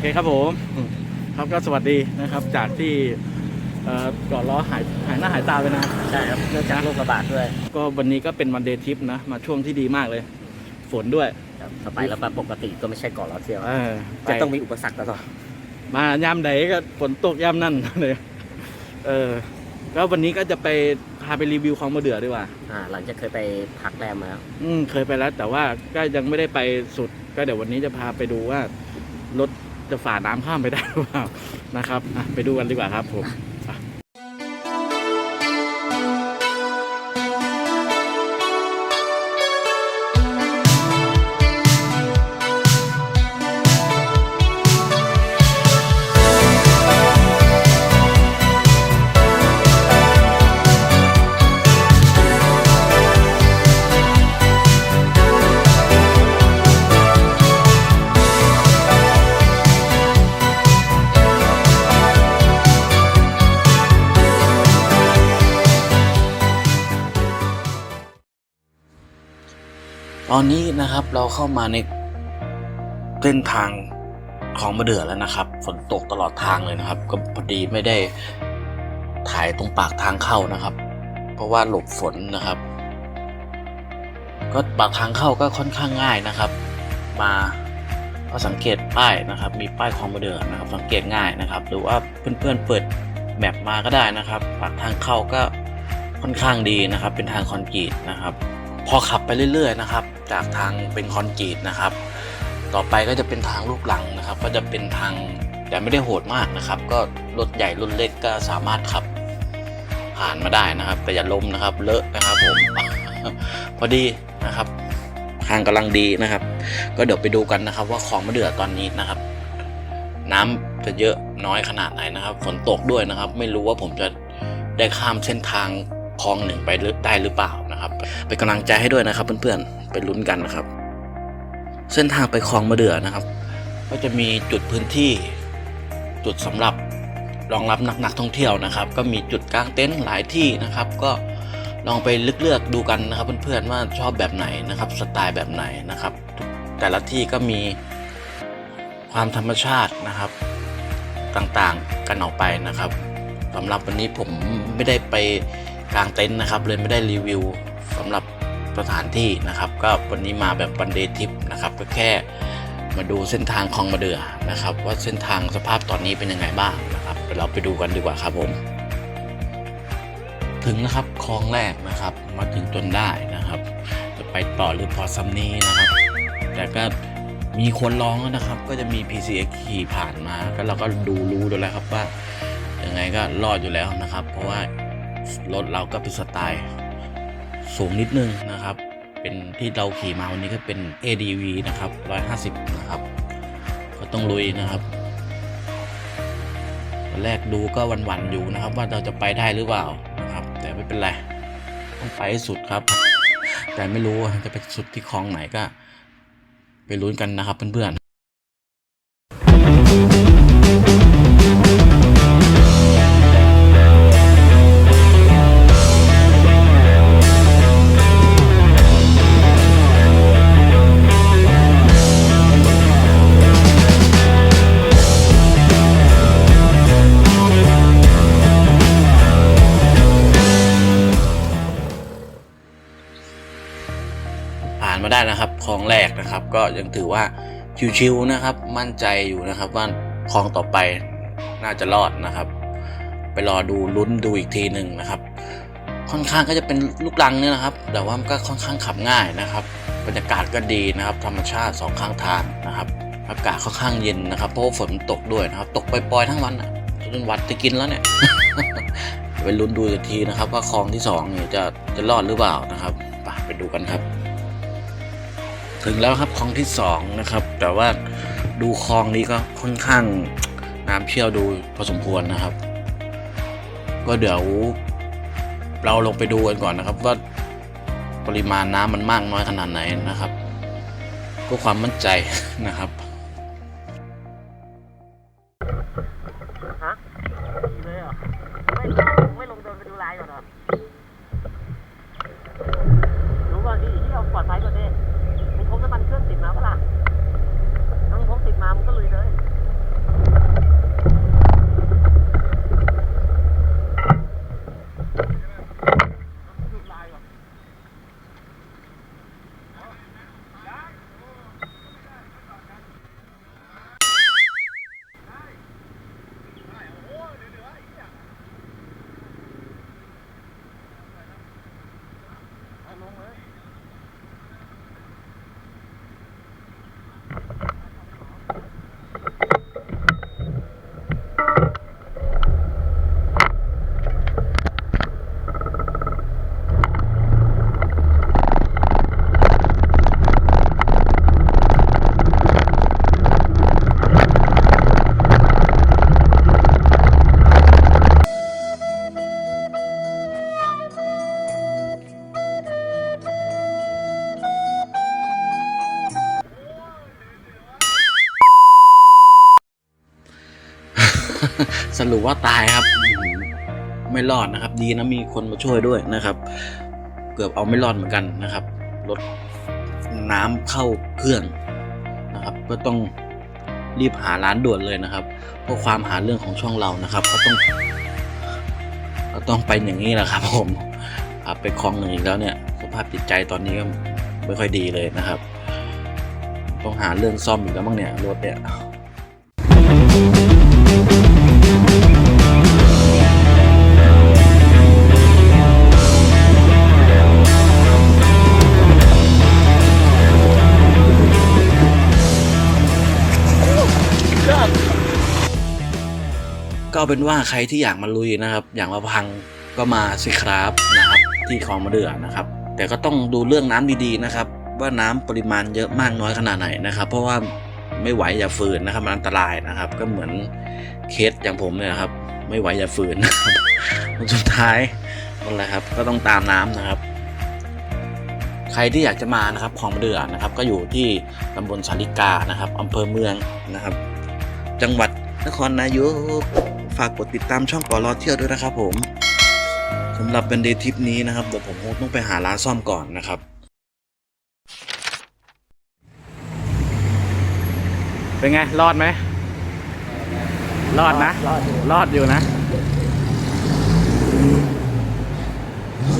เคครับผมครับก็สวัสดีนะครับ จากที่เอ่อก่อนล้อหายหายหน้าหายตาไปนะใช่ครับเนื่องจากโรคระบาดด้วย ก็วันนี้ก็เป็นวันเดย์ทริปนะ มาช่วงที่ดีมากเลย ฝนด้วยครับถ้าไปแล้วแบบปกติก็ไม่ใช่ก่อนเราเที่ยวเออจะต้องมีอุปสรรคตลอดมายามใดก็ฝนตกยามนั่นเลยเออก็วันนี้ก็จะไปพาไปรีวิวคลองมะเดื่อดีกว่าอ่า หลังจากเคยไปพักแรมมาแล้วอืมเคยไปแล้ว แต่ว่าก็ยังไม่ได้ไปสุด ก็เดี๋ยววันนี้จะพาไปดูว่ารถ จะฝ่าน้ำข้ามไปได้หรือเปล่านะครับไปดูกันดีกว่าครับผม ตอนนี้นะครับเราเข้ามาในเส้นทางของมะเดื่อแล้วนะครับ ฝนตกตลอดทางเลยนะครับ ก็พอดีไม่ได้ถ่ายตรงปากทางเข้านะครับ เพราะว่าหลบฝนนะครับ ก็ปากทางเข้าก็ค่อนข้างง่ายนะครับ มาก็สังเกตป้ายนะครับ มีป้ายคลองมะเดื่อนะครับ สังเกตง่ายนะครับ หรือว่าเพื่อนๆเปิดแมปมาก็ได้นะครับ ปากทางเข้าก็ค่อนข้างดีนะครับ เป็นทางคอนกรีตนะครับ พอขับไปเรื่อยๆนะครับ จากทางเป็นคอนกรีตนะครับ ต่อไปก็จะเป็นทางลูกหลังนะครับ ก็จะเป็นทางแต่ไม่ได้โหดมากนะครับ ก็รถใหญ่รถเล็กก็สามารถขับผ่านมาได้นะครับ แต่อย่าล้มนะครับ เลอะนะครับผมพอดีนะครับทางกำลังดีนะครับ ก็เดี๋ยวไปดูกันนะครับ ว่าคลองมะเดื่อตอนนี้นะครับ น้ำจะเยอะน้อยขนาดไหนนะครับ ฝนตกด้วยนะครับ ไม่รู้ว่าผมจะได้ข้ามเส้นทางคลองหนึ่งไปได้หรือเปล่า นะครับเป็นกำลังใจให้ด้วยนะครับ เพื่อนๆไปลุ้นกันนะครับ เส้นทางไปคลองมะเดื่อนะครับ ก็จะมีจุดพื้นที่จุดสำหรับรองรับนักนักท่องเที่ยวนะครับ ก็มีจุดกางเต็นท์หลายที่นะครับ ก็ลองไปเลือกๆดูกันนะครับ เพื่อนๆว่าชอบแบบไหนนะครับ สไตล์แบบไหนนะครับ แต่ละที่ก็มีความธรรมชาตินะครับต่างๆกันออกไปนะครับสำหรับวันนี้ผมไม่ได้ไปกางเต็นท์นะครับ เลยไม่ได้รีวิว สำหรับสถานที่นะครับ ก็วันนี้มาแบบวันเดย์ทิปนะครับก็แค่มาดูเส้นทางคลองมาเดือนะครับ ว่าเส้นทางสภาพตอนนี้เป็นยังไงบ้างนะครับเดี๋ยวเราไปดูกันดีกว่าครับผม ถึงนะครับคลองแรกนะครับ มาถึงจนได้นะครับ จะไปต่อหรือพอซัมนี้นะครับ แต่ก็มีคนร้องแล้วนะครับ ก็จะมี PCX ขี่ผ่านมาก็เราก็ดูรู้ดูแล้วครับว่ายังไงก็รอดอยู่แล้วนะครับ เพราะว่ารถเราก็เป็นสไตล์ สูงนิดนึงนะครับ เป็นที่เราขี่มาวันนี้ก็เป็น ADV นะครับ150 นะครับ ก็ต้องลุยนะครับตอนแรกดูก็หวันๆอยู่นะครับ ว่าเราจะไปได้หรือเปล่านะครับ แต่ไม่เป็นไรต้องไปสุดครับ แต่ไม่รู้จะไปสุดที่คลองไหนก็ ไปลุ้นกันนะครับเพื่อนๆ มาได้นะครับคลองแรกนะครับ ก็ยังถือว่าชิวๆนะครับ มั่นใจอยู่นะครับว่าคลองต่อไปน่าจะรอดนะครับ ไปรอดูลุ้นดูอีกทีหนึ่งนะครับ ค่อนข้างก็จะเป็นลูกลังเนี่ยนะครับ แต่ว่ามันก็ค่อนข้างขับง่ายนะครับบรรยากาศก็ดีนะครับ ธรรมชาติสองข้างทางนะครับอากาศค่อนข้างเย็นนะครับเพราะฝนตกด้วยนะครับ ตกปล่อยๆทั้งวันอะจนวัดจะกินแล้วเนี่ยไปลุ้นดูอีกทีนะครับ ว่าคลองที่สองเนี่ยจะจะรอดหรือเปล่านะครับไปดูกันครับ ถึงแล้วครับคลองที่สองนะครับ แต่ว่าดูคลองนี้ก็ค่อนข้างน้ำเชี่ยวดูพอสมควรนะครับ ก็เดี๋ยวเราลงไปดูกันก่อนนะครับ ว่าปริมาณน้ำมันมากน้อยขนาดไหนนะครับก็ความมั่นใจนะครับ สรุปว่าตายครับ ไม่รอดนะครับ ดีนะมีคนมาช่วยด้วยนะครับ เกือบเอาไม่รอดเหมือนกันนะครับรถน้ำเข้าเครื่องนะครับ ก็ต้องรีบหาร้านด่วนเลยนะครับ เพราะความหาเรื่องของช่องเรานะครับ ก็ต้องก็ต้องไปอย่างนี้แหละครับ ผมไปคลองหนึ่งอีกแล้วเนี่ยสภาพจิตใจตอนนี้ก็ไม่ค่อยดีเลยนะครับ ต้องหาเรื่องซ่อมอีกแล้วมั้งเนี่ยรถเนี่ย ก็เป็นว่าใครที่อยากมาลุยนะครับ อยากมาพังก็มาสิครับนะครับ ที่คลองมะเดื่อนะครับ แต่ก็ต้องดูเรื่องน้ำดีๆนะครับ ว่าน้ำปริมาณเยอะมากน้อยขนาดไหนนะครับ เพราะว่าไม่ไหวอย่าฝืนนะครับมันอันตรายนะครับ ก็เหมือนเคสอย่างผมเนี่ยครับ ไม่ไหวอย่าฝืนนะครับสุดท้ายนั่นแหละครับ ก็ต้องตามน้ำนะครับใครที่อยากจะมานะครับคลองมะเดื่อนะครับ ก็อยู่ที่ตำบลสาริกานะครับอำเภอเมืองนะครับ จังหวัดนครนายก ฝากกดติดตามช่องก่อรอเที่ยวด้วยนะครับผมสำหรับเป็นเดย์ทริปนี้นะครับเดี๋ยวผมคงต้องไปหาร้านซ่อมก่อนนะครับเป็นไง รอดไหม รอดนะ รอดอยู่นะ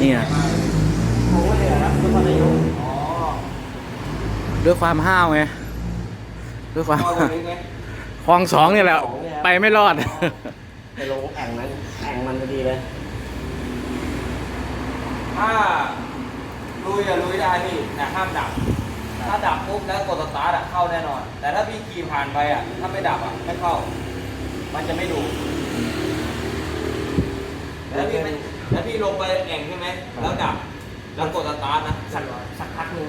นี่อ้เลยครับทุกคนอายุอ๋อด้วยความห้าวไง ด้วยความเอาตรงนี้ไงคลองสองนี่แหละ ไปไม่รอด ไปลงแอ่งนั้นแอ่งมันพอดีเลย ถ้าลุยอะลุยได้พี่แต่ห้ามดับ ถ้าดับปุ๊บแล้วกดสตาร์ทอะเข้าแน่นอน แต่ถ้าพี่ขี่ผ่านไปอะถ้าไม่ดับอะไม่เข้า มันจะไม่ดูแล้วพี่ไม่แล้วพี่ลงไปแอ่งใช่ไหมแล้วดับ แล้วกดสตาร์ทนะสักสักพักหนึง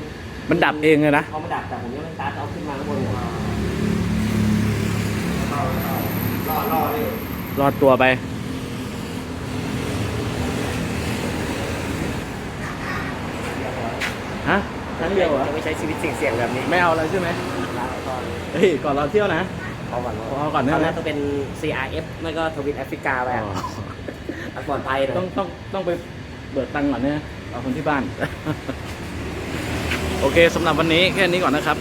มันดับเองเลยนะ เขามาดับแต่ผมยังไม่สตาร์ทเอาขึ้นมาข้างบนอยู่รอรอเลย รอดตัวไป ฮะครั้งเดียวเหรอ จะไม่ใช้ชีวิตเสี่ยงๆแบบนี้ไม่เอาเลยใช่ไหมลาไปก่อนเฮ้ย ก่อนเราเที่ยวนะเอาก่อนเอาก่อนได้ไหมตต้องเป็น CRF ไม่ก็ทวิตแอฟริกาไปอะอ๋อเอาปลอดภัยหน่อยต้องต้องต้องไปเบิกตังค์ก่อนเนี่ยเอาคนที่บ้าน โอเคสำหรับวันนี้แค่นี้ก่อนนะครับ